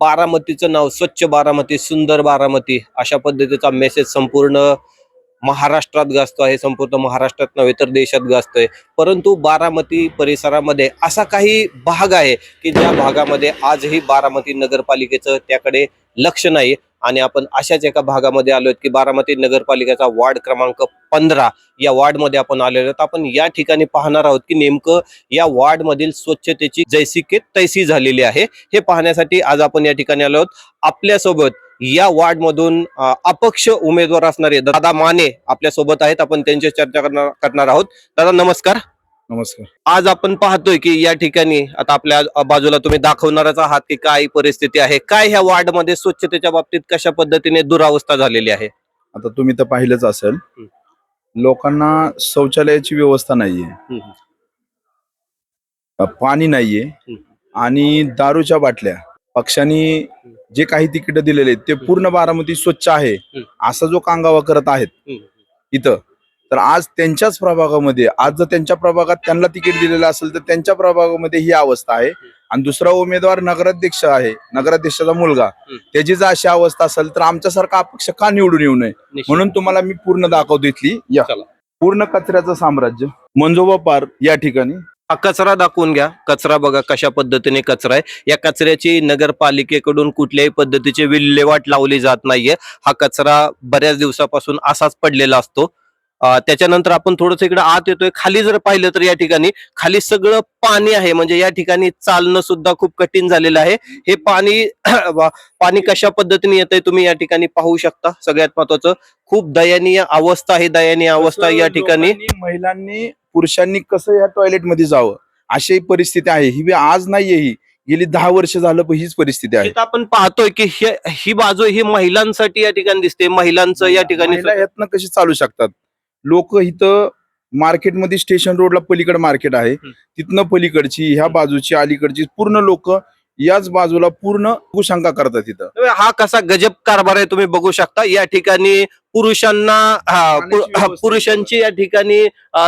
बारामतीचं नाव स्वच्छ बारामती सुंदर बारामती अशा पद्धतीचा मेसेज संपूर्ण महाराष्ट्रात गाजतो आहे. संपूर्ण महाराष्ट्रात नव्हे तर देशात गाजतोय. परंतु बारामती परिसरामध्ये असा काही भाग आहे की ज्या भागामध्ये आजही बारामती नगरपालिकेचं त्याकडे लक्ष नाही. आणि आपण अशाच एका भागामध्ये आलोय की बारामती नगरपालिकेचा वार्ड क्रमांक पंधरा या वार्डमध्ये आपण आलेलो आहोत. आपण या ठिकाणी पाहणार आहोत की नेमकं या वार्डमधील स्वच्छतेची जैसी की तैसी झालेली आहे. हे पाहण्यासाठी आज आपण या ठिकाणी आलो आहोत. आपल्यासोबत या वार्ड मधून अपक्ष उमेदवार असणारे दादा माने आपल्यासोबत आहेत. आपण त्यांची चर्चा करणार करणार आहोत. दादा नमस्कार. नमस्कार. आज आपण पाहतोय की या ठिकाणी आता आपल्या बाजूला तुम्ही दाखवणारच आहात की काय परिस्थिती आहे काय ह्या वार्डमध्ये स्वच्छतेच्या बाबतीत कशा पद्धतीने दुरावस्था झालेली आहे? आता तुम्ही तर पाहिलंच असेल लोकांना शौचालयाची व्यवस्था नाहीये. पाणी नाहीये आणि दारूच्या बाटल्या पक्षांनी जे काही तिकीट दिलेले आहेत ते पूर्ण बारामती स्वच्छ आहे असा जो कांगावा करत आहेत इथं. तर आज त्यांच्याच प्रभागामध्ये आज जर त्यांच्या प्रभागात त्यांना तिकीट दिलेलं असेल तर त्यांच्या प्रभागामध्ये ही अवस्था आहे. आणि दुसरा उमेदवार नगराध्यक्ष आहे. नगराध्यक्षाचा मुलगा. त्याची जर अशी अवस्था असेल तर आमच्यासारखा अपक्ष का निवडून येऊ नये? म्हणून तुम्हाला मी पूर्ण दाखवतो इथली या. पूर्ण कचऱ्याचं साम्राज्य. मंजोबा पार्क या ठिकाणी. हा कचरा दाखवून घ्या. कचरा बघा कशा पद्धतीने कचरा आहे. या कचऱ्याची नगरपालिकेकडून कुठल्याही पद्धतीची विल्हेवाट लावली जात नाहीये. हा कचरा बऱ्याच दिवसापासून असाच पडलेला असतो. त्याच्यानंतर आपण थोडस इकडे आत येतोय. खाली जर पाहिलं तर या ठिकाणी खाली सगळं पाणी आहे. म्हणजे या ठिकाणी चालणं सुद्धा खूप कठीण झालेलं आहे. हे पाणी पाणी कशा पद्धतीने येतंय तुम्ही या ठिकाणी पाहू शकता. सगळ्यात महत्वाचं खूप दयनीय अवस्था आहे. दयनीय अवस्था या ठिकाणी. महिलांनी पुरुषांनी कसं या टॉयलेटमध्ये जावं? अशी परिस्थिती आहे. ही आज नाहीये ही. गेली दहा वर्ष झालं पण हीच परिस्थिती आहे. आपण पाहतोय की हे- बाजू ही महिलांसाठी या ठिकाणी दिसते. महिलांचं या ठिकाणी कशी चालू शकतात? लोक इथं मार्केटमध्ये स्टेशन रोडला पलीकडे मार्केट आहे. तिथनं पलीकडची ह्या बाजूची अलीकडची पूर्ण लोक याच बाजूला पूर्ण कुशंका करतात तिथं हा कसा गजब कारभार आहे तुम्ही बघू शकता. या ठिकाणी पुरुषांना पुरुषांची या ठिकाणी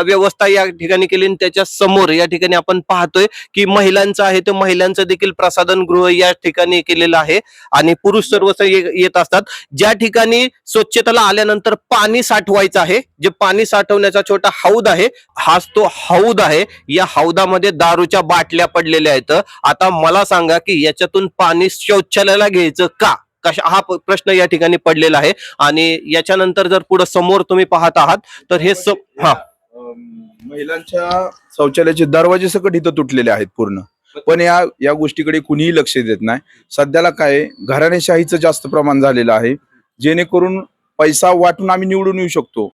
व्यवस्था या ठिकाणी केली आणि त्याच्यासमोर या ठिकाणी आपण पाहतोय की महिलांचं आहे ते महिलांचं देखील प्रसाधन गृह या ठिकाणी केलेलं आहे आणि पुरुष सर्व येत असतात. ज्या ठिकाणी स्वच्छतेला आल्यानंतर पाणी साठवायचं आहे जे पाणी साठवण्याचा छोटा हौद आहे हाच तो हौद आहे. या हौदामध्ये दारूच्या बाटल्या पडलेल्या आहेत. आता मला सांगा की याच्यातून पाणी शौचालयाला घ्यायचं का? कशा हा प्रश्न या ठिकाणी पडलेला आहे. आणि याच्यानंतर जर पुढे समोर तुम्ही पाहत आहात तर हे स- हा. महिलांच्या शौचालयाचे दरवाजे सकट इथं तुटलेले आहेत पूर्ण. पण या या गोष्टीकडे कुणीही लक्ष देत नाही. सध्याला काय घराणेशाहीचं जास्त प्रमाण झालेलं आहे. जेणेकरून पैसा वाटून आम्ही निवडून येऊ शकतो.